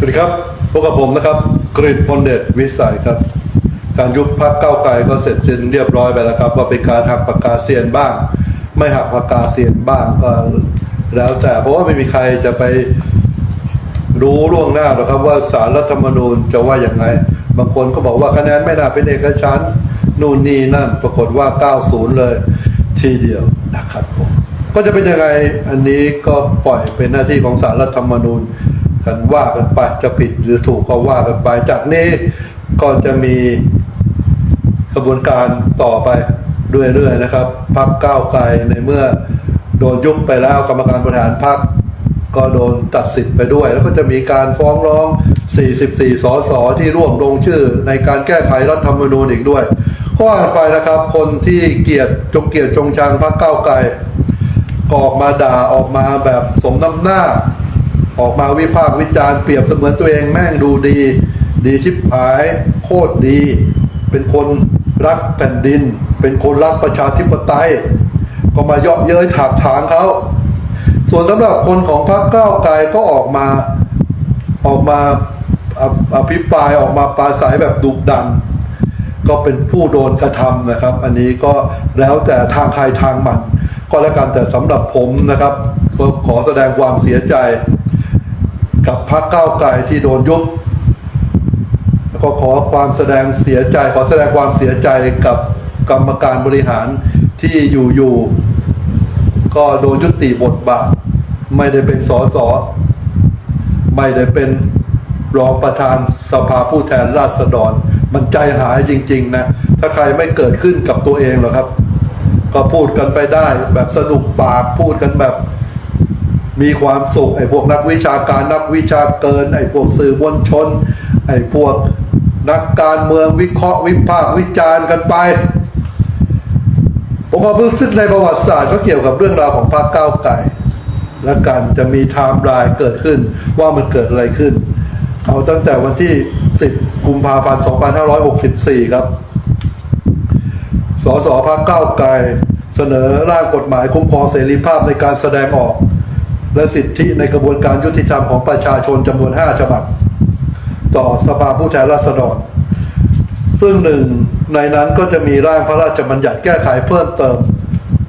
สวัสดีครับพบกับผมนะครับกริตพลเดชวิสัยครับ การยุบพักเก้าไกลก็เสร็จสิ้นเรียบร้อยไปแล้วครับว่าเป็นการหักปากกาเซียนบ้าง ไม่หักปากกาเซียนบ้างก็แล้วแต่เพราะว่าไม่มีใครจะไปรู้ล่วงหน้าหรอกครับว่าสารรัฐธรรมนูญจะว่าอย่างไรบางคนก็บอกว่าคะแนนไม่น่าเป็นเอกฉันนู่นนี่นั่นปรากฏว่า 90 เลยทีเดียวนะครับผมก็จะเป็นยังไงอันนี้ก็ปล่อยเป็นหน้าที่ของสารรัฐธรรมนูญ กันว่ากันไปจะผิดหรือถูกก็ว่ากันไปจากนี้ก็จะมีกระบวนการต่อไปเรื่อยๆนะครับพักก้าวไกลในเมื่อโดนยุบไปแล้วกรรมการบริหารพักก็โดนตัดสิทธิ์ไปด้วย แล้วก็จะมีการฟ้องร้อง 44 สสที่ร่วมลงชื่อในการแก้ไขรัฐธรรมนูญอีกด้วยข้อไปนะครับ คนที่เกลียดจงเกลียดจงชังพักก้าวไกลออกมาด่าออกมาแบบสมน้ำหน้า ออกมาวิพากษ์วิจารณ์เปรียบเสมือนตัวเองแม่งดูดี ดีชิบหาย โคตรดี เป็นคนรักแผ่นดิน เป็นคนรักประชาธิปไตย ก็มาเยาะเย้ยถากถางเขาส่วนสำหรับคนของพรรคก้าวไกลก็ออกมาออกมาอภิปรายออกมาปราศัยแบบดุดัน ก็เป็นผู้โดนกระทำนะครับ อันนี้ก็แล้วแต่ทางใครทางมัน ก็แล้วกันแต่สำหรับผมนะครับก็ขอแสดงความเสียใจ กับพรรคก้าวไกลที่โดนยุบแล้วก็ขอความแสดงเสียใจ ขอแสดงความเสียใจกับกรรมการบริหารที่อยู่ๆก็โดนยุติบทบาท ไม่ได้เป็นสสไม่ได้เป็นรองประธานสภาผู้แทนราษฎร มันใจหายจริง ๆ นะ ถ้าใครไม่เกิดขึ้นกับตัวเองหรอกครับ ก็พูดกันไปได้แบบสนุกปากพูดกันแบบ มีความสุขไอ้พวกนักวิชาการนักวิชาเกินไอ้พวกสื่อมวลชนไอ้พวกนักการเมืองวิเคราะห์วิพากษ์วิจารณ์กันไปผมก็เพิ่งขึ้นในประวัติศาสตร์ก็เกี่ยวกับเรื่องราวของพรรคก้าวไกลและกันจะมีไทม์ไลน์เกิดขึ้นว่ามันเกิดอะไรขึ้น เอาตั้งแต่วันที่ 10 กุมภาพันธ์ 2564 ครับ สสพักเก้าวไกลเสนอร่างกฎหมายคุ้มครองเสรีภาพในการแสดงออก และสิทธิในกระบวนการยุติธรรมของประชาชนจำนวน 5 ฉบับ ต่อสภาผู้แทนราษฎร ซึ่งหนึ่งในนั้นก็จะมีร่างพระราชบัญญัติแก้ไขเพิ่มเติม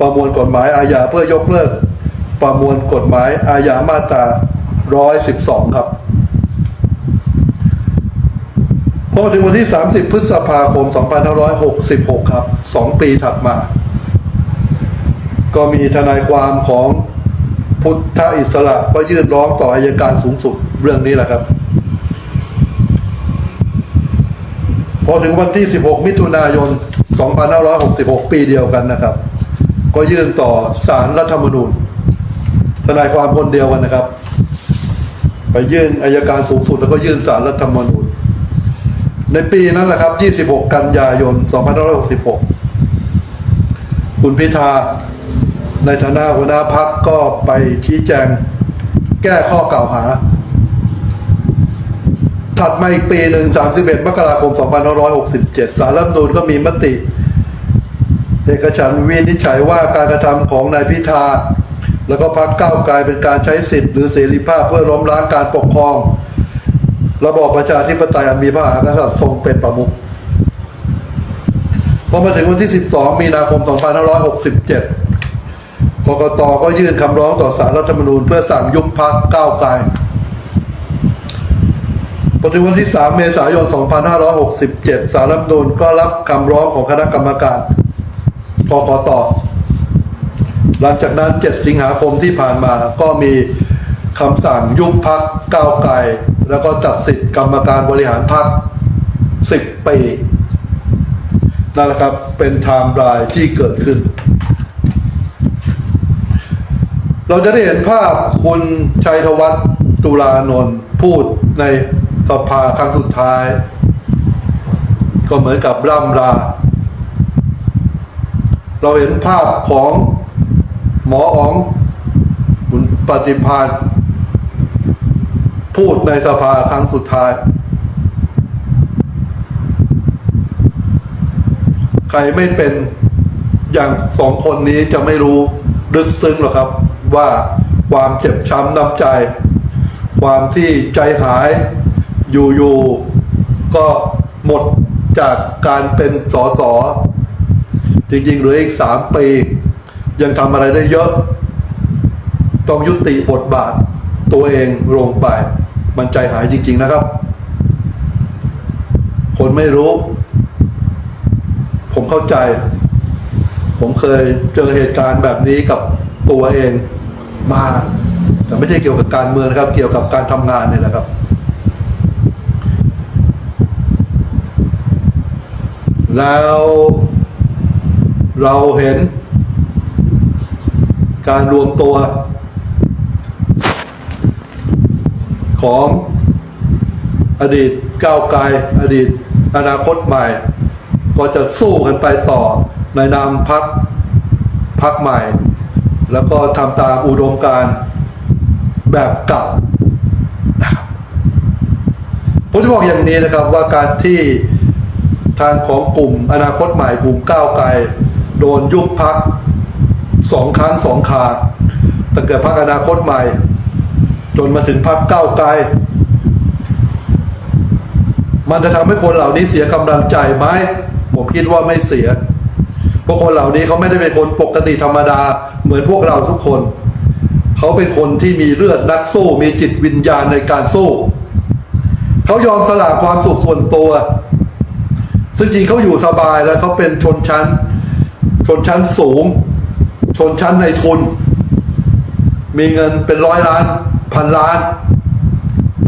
ประมวลกฎหมายอาญาเพื่อยกเลิก ประมวลกฎหมายอาญามาตรา 112 ครับพอถึงวันที่ 30 พฤษภาคม 2566 ครับ 2 ปีถัดมา ก็มีทนายความของ พุทธอิสระก็ยื่นร้องต่ออายการสูงสุดเรื่องนี้แหละครับ พอถึงวันที่ 16 มิถุนายน 2566 ปีเดียวกันนะครับ ก็ยื่นต่อศาลรัฐธรรมนูญทนายความคนเดียวกันนะครับ ไปยื่นอายการสูงสุดแล้วก็ยื่นศาลรัฐธรรมนูญ ในปีนั้นแหละครับ 26 กันยายน 2566 คุณพิธา ในฐานะหัวหน้าพักก็ไปชี้แจง แก้ข้อกล่าวหา ถัดมาอีกปีหนึ่ง31 มกราคม 2567 สารรัฐธรรมนูญก็มีมติเอกฉันวินิจฉัยว่าการกระทำของนายพิธา แล้วก็พรรคก้าวไกลเป็นการใช้สิทธิ์หรือเสรีภาพเพื่อล้มล้างการปกครอง ระบอบประชาธิปไตยอันมีพระมหากษัตริย์ทรงเป็นประมุขพอมาถึงวันที่ 12 มีนาคม 2567 กกตก็ยื่นคำร้องต่อสารรัฐธรรมนูญ เพื่อสั่งยุบพักก้าวไกลพอถึงวันที่ 3 เมษายน 2567 สารรัฐธรรมนูญก็รับคำร้องของคณะกรรมการกกตหลังจากนั้น 7 สิงหาคมที่ผ่านมาก็มีคำสั่งยุบพักก้าวไกล แล้วก็ตัดสิทธิ์กรรมการบริหารพัก10 ปีนั่นแหละครับเป็นไทม์ไลน์ที่เกิดขึ้น เราจะได้เห็นภาพคุณชัยธวัฒน์ตุลานนท์พูดในสภาครั้งสุดท้าย ก็เหมือนกับร่ำลา เราเห็นภาพของหมออ๋องคุณปฏิพานพูดในสภาครั้งสุดท้าย ใครไม่เป็นอย่างสองคนนี้จะไม่รู้ลึกซึ้งหรอกครับ ว่าความเจ็บช้ำน้ำใจ ความที่ใจหายอยู่ๆก็หมดจากการเป็นสอสอจริงๆเหลืออีกสามปี ยังทำอะไรได้เยอะ ต้องยุติบทบาทตัวเองลงไป มันใจหายจริง ๆนะครับ คนไม่รู้ ผมเข้าใจ ผมเคยเจอเหตุการณ์แบบนี้กับตัวเอง มา แต่ไม่ใช่เกี่ยวกับการเมืองนะครับ เกี่ยวกับการทำงานเนี่ยนะครับ แล้วเราเห็น การรวมตัว ของอดีตก้าวไกลอดีตอนาคตใหม่ ก็จะสู้กันไปต่อในนามพักพักใหม่ แล้วก็ทำตามอุดมการแบบเก่านะครับผมจะบอกอย่างนี้นะครับว่าการที่ทางของกลุ่มอนาคตใหม่กลุ่มก้าวไกลโดนยุบพักสองครั้งสองคาตั้งแต่พักอนาคตใหม่ จนมาถึงพักก้าวไกล มันจะทำให้คนเหล่านี้เสียกำลังใจไหมผมคิดว่าไม่เสีย พราะคนเหล่านี้เขาไม่ได้เป็นคนปกติธรรมดาเหมือนพวกเราทุกคน เขาเป็นคนที่มีเลือดนักสู้มีจิตวิญญาณในการสู้เขายอมสละความสุขส่วนตัว ซึ่งจริงเขาอยู่สบายแล้วเขาเป็นชนชั้น ชนชั้นสูง ชนชั้นในทุน มีเงินเป็นร้อยล้าน พันล้าน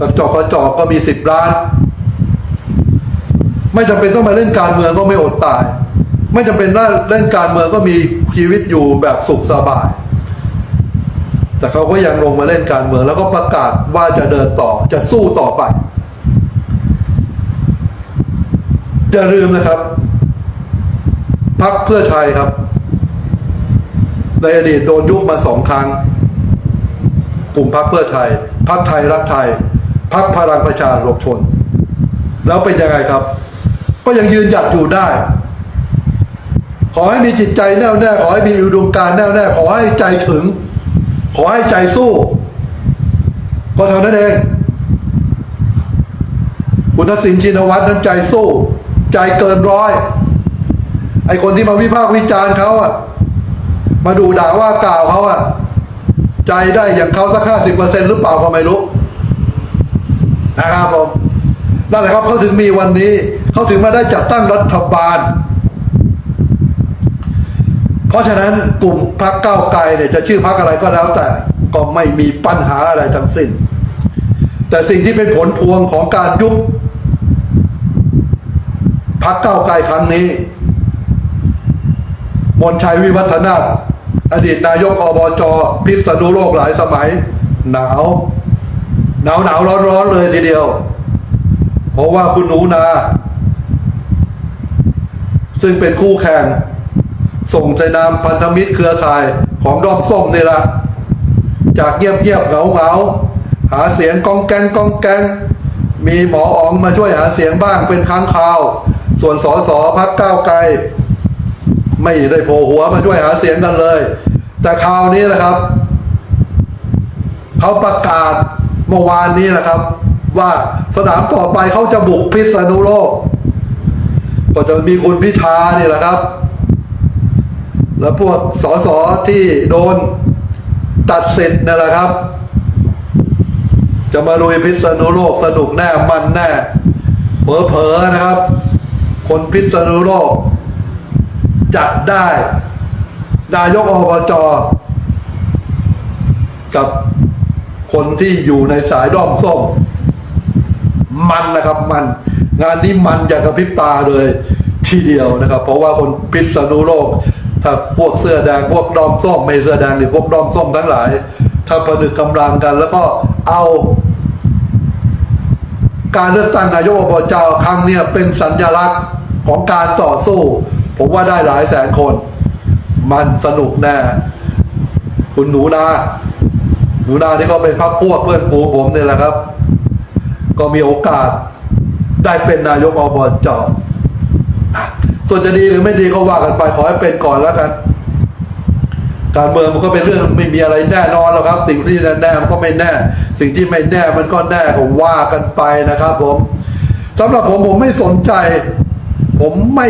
กระจอกกระจอกก็มีสิบล้าน ไม่จำเป็นต้องมาเล่นการเมืองก็ไม่อดตาย ไม่จำเป็นต้องเล่นการเมืองก็มีชีวิตอยู่แบบสุขสบาย แต่เขาก็ยังลงมาเล่นการเมือง แล้วก็ประกาศว่าจะเดินต่อจะสู้ต่อไปอย่าลืมนะครับพักเพื่อไทยครับในอดีตโดนยุบมาสองครั้ง กลุ่มพักเพื่อไทยพักไทยรักไทยพักพลังประชาชนแล้วเป็นยังไงครับ ก็ยังยืนหยัดอยู่ได้ ขอให้มีจิตใจแน่วแน่ ขอให้มีอุดมการแน่วแน่ ขอให้ใจถึง ขอให้ใจสู้ ก็เท่านั้นเอง คุณทักษิณชินวัตรนั้นใจสู้ ใจเกินร้อย ไอคนที่มาวิพากษ์วิจารณ์เขาอะมาดูด่าว่ากล่าวเขาอะใจได้อย่างเขาสักห้าสิบเปอร์เซ็นหรือเปล่าก็ไม่รู้นะครับผมนั่นแหละครับเขาถึงมีวันนี้ เขาถึงมาได้จัดตั้งรัฐบาล เพราะฉะนั้นกลุ่มพรรคก้าวไกลเนี่ยจะชื่อพรรคอะไรก็แล้วแต่ก็ไม่มีปัญหาอะไรทั้งสิ้น แต่สิ่งที่เป็นผลพวงของการยุบพรรคก้าวไกลครั้งนี้ มนชัยวิวัฒนาอดีตนายกอบจพิษณุโลกหลายสมัย หนาว หนาวหนาวร้อนร้อนเลยทีเดียว เพราะว่าคุณหนูนา ซึ่งเป็นคู่แข่ง ส่งใจนามพันธมิตรเครือข่ายของดอมส้มนี่ละจากเงียบเงียบเหงาเหงาหาเสียงกองแกงกองแกงมีหมออ๋องมาช่วยหาเสียงบ้างเป็นครั้งคราว ส่วนสอสอพักก้าวไกล ไม่ได้โผล่หัวมาช่วยหาเสียงกันเลย แต่คราวนี้นะครับเขาประกาศเมื่อวานนี้นะครับ ว่าสนามต่อไปเขาจะบุกพิษณุโลก ก็จะมีคุณพิธานี่แหละครับ แล้วพวกสสที่โดนตัดสิทธิ์นี่แหละครับ จะมาลุยพิษณุโลกสนุกแน่มันแน่เผลอๆนะครับ คนพิษณุโลก จัดได้ นายกอบจกับคนที่อยู่ในสายด้อมส้มมันนะครับมัน งานนี้มันอย่างกระพริบตาเลยทีเดียวนะครับ เพราะว่าคนพิษณุโลก ถ้าพวกเสื้อแดงพวกดอมส้มไม่เสื้อแดงหรือพวกดอมส้มทั้งหลาย ถ้าผนึกกำลังกัน แล้วก็เอา การเลือกตั้งนายกอบจครั้งเนี้ยเป็นสัญลักษณ์ของการต่อสู้ ผมว่าได้หลายแสนคน มันสนุกแน่ คุณหนูนาหนูนาที่ก็เป็นพักพวกเพื่อนฝูงผมเนี่ยแหละครับ ก็มีโอกาสได้เป็นนายกอบจอะ ส่วนจะดีหรือไม่ดีก็ว่ากันไปขอให้เป็นก่อนแล้วกัน การเมืองมันก็เป็นเรื่องไม่มีอะไรแน่นอนหรอกครับ สิ่งที่แน่ๆมันก็ไม่แน่ สิ่งที่ไม่แน่มันก็แน่ก็ว่ากันไปนะครับ ผมสำหรับผมผมไม่สนใจ ผมไม่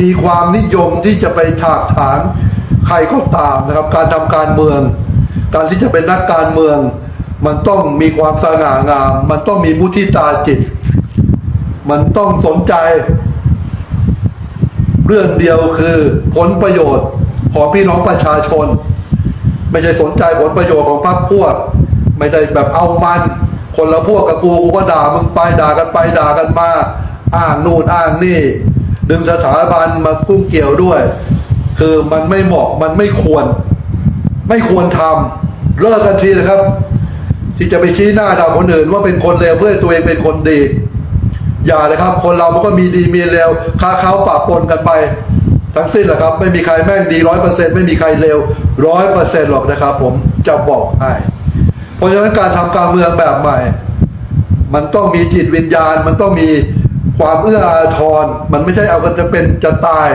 มีความนิยมที่จะไปถากถางใครก็ตามนะครับ การทำการเมือง การที่จะเป็นนักการเมือง มันต้องมีความสง่างาม มันต้องมีมุทิตาจิต มันต้องสนใจ เรื่องเดียวคือผลประโยชน์ของพี่น้องประชาชน ไม่ใช่สนใจผลประโยชน์ของพรรคพวก ไม่ได้แบบเอามัน คนละพวกกับกูกูก็ด่ามึงไปด่ากันไปด่ากันมา อ้างนู่นอ้างนี่ ดึงสถาบันมากุ้งเกี่ยวด้วย คือมันไม่เหมาะมันไม่ควร ไม่ควรทำเลิกกันทีนะครับ ที่จะไปชี้หน้าด่าคนอื่นว่าเป็นคนเลวเพื่อตัวเองเป็นคนดี อย่าเลยครับ คนเรามันก็มีดีมีเลวค้าเขาปะปนกันไป ทั้งสิ้นแหละครับ ไม่มีใครแม่งดีร้อยเปอร์เซ็นต์ไม่มีใครเลวร้อยเปอร์เซ็นต์หรอกนะครับ ผมจะบอกให้เพราะฉะนั้นการทำการเมืองแบบใหม่ มันต้องมีจิตวิญญาณ มันต้องมีความเอื้ออาทร มันไม่ใช่เอากันจะเป็นจะตาย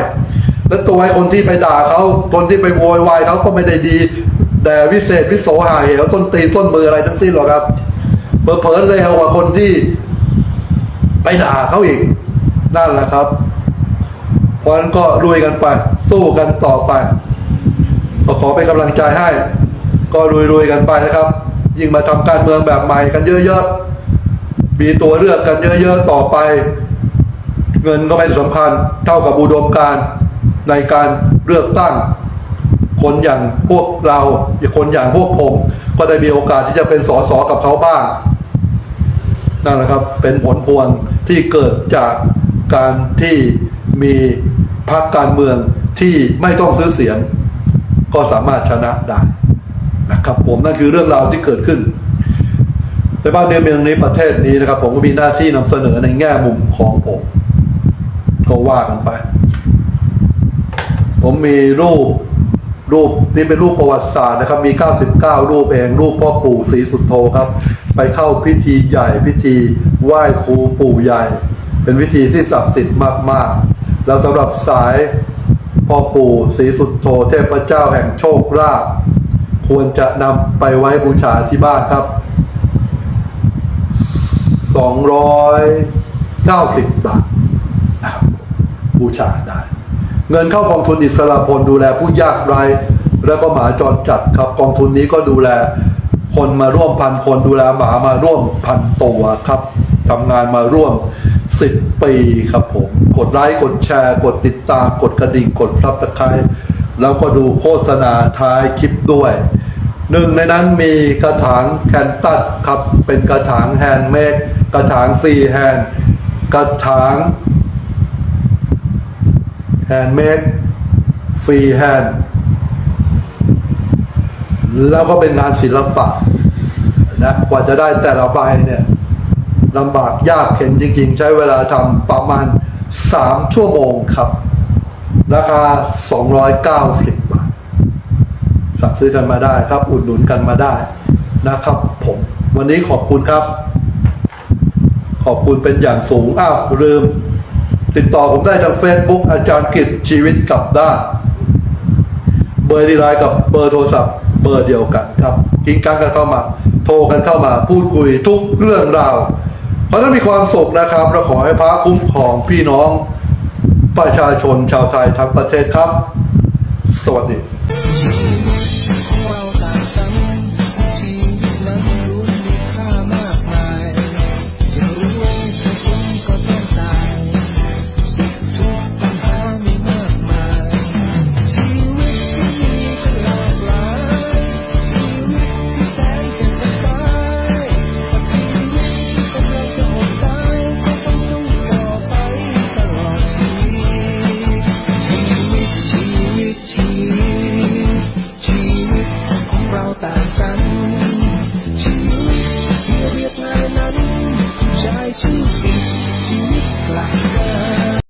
แล้วตัวไอ้คนที่ไปด่าเขาคนที่ไปโวยวายเขาก็ไม่ได้ดีแต่วิเศษวิโสหายเหวต้นตีนต้นมืออะไรทั้งสิ้นหรอกครับเผลอๆเลยกว่าคนที่ ไปด่าเขาอีก นั่นแหละครับ เพราะนั้นก็ลุยกันไป สู้กันต่อไป ก็ขอเป็นกำลังใจให้ ก็ลุยๆกันไปนะครับ ยิ่งมาทำการเมืองแบบใหม่กันเยอะๆมีตัวเลือกกันเยอะๆต่อไป เงินก็ไม่สำคัญเท่ากับอุดมการในการเลือกตั้งคนอย่างพวกเราคนอย่างพวกผม ก็ได้มีโอกาสที่จะเป็นสสกับเขาบ้าง นั่นแหละครับเป็นผลพวงที่เกิดจากการที่มีพรรคการเมืองที่ไม่ต้องซื้อเสียง ก็สามารถชนะได้นะครับ ผมนั่นคือเรื่องราวที่เกิดขึ้นในบ้านเมืองนี้ประเทศนี้นะครับ ผมก็มีหน้าที่นำเสนอในแง่มุมของผม ก็ว่ากันไป ผมมีรูปรูปนี่เป็นรูปประวัติศาสตร์นะครับ มี 99 รูปเอง รูปพ่อปู่ศรีสุดโธครับ ไปเข้าพิธีใหญ่พิธีไหว้ครูปู่ใหญ่ เป็นพิธีที่ศักดิ์สิทธิ์มากๆ แล้วสำหรับสายพ่อปู่ศรีสุโธเทพเจ้าแห่งโชคลาภควรจะนำไปไว้บูชาที่บ้านครับ 290 บาทนะครับบูชาได้ เงินเข้ากองทุนอิสระพลดูแลผู้ยากไร้ แล้วก็หมาจรจัดครับกองทุนนี้ก็ดูแล คนมาร่วมพันคนดูแลหมามาร่วมพันตัวครับทำงานมาร่วม 10 ปีครับผม กดไลค์กดแชร์ กดติดตาม กดกระดิ่ง กดซับสไครต์แล้วก็ดูโฆษณาท้ายคลิปด้วย หนึ่งในนั้นมีกระถางแคนตัสครับ เป็นกระถางแฮนด์เมดกระถางฟรีแฮนด์กระถางแฮนด์เมดฟรีแฮนด์ แล้วก็เป็นงานศิลปะนะกว่าจะได้แต่ละใบเนี่ยลำบากยากเข็นจริงๆ ใช้เวลาทำประมาณ 3 ชั่วโมงครับ ราคา 290 บาท สั่งซื้อกันมาได้ครับ อุดหนุนกันมาได้นะครับผม วันนี้ขอบคุณครับ ขอบคุณเป็นอย่างสูง อ้าวลืม ติดต่อผมได้ทางเฟซบุ๊กอาจารย์กิจชีวิตกลับได้ เบอร์ดีไลน์กับเบอร์โทรศัพท์ เบอร์เดียวกันครับกินกันกันเข้ามา โทรกันเข้ามาพูดคุยทุกเรื่องราว เพราะฉะนั้นมีความสุขนะครับเราขอให้พระคุ้มครองพี่น้อง ประชาชนชาวไทยทั้งประเทศครับ สวัสดี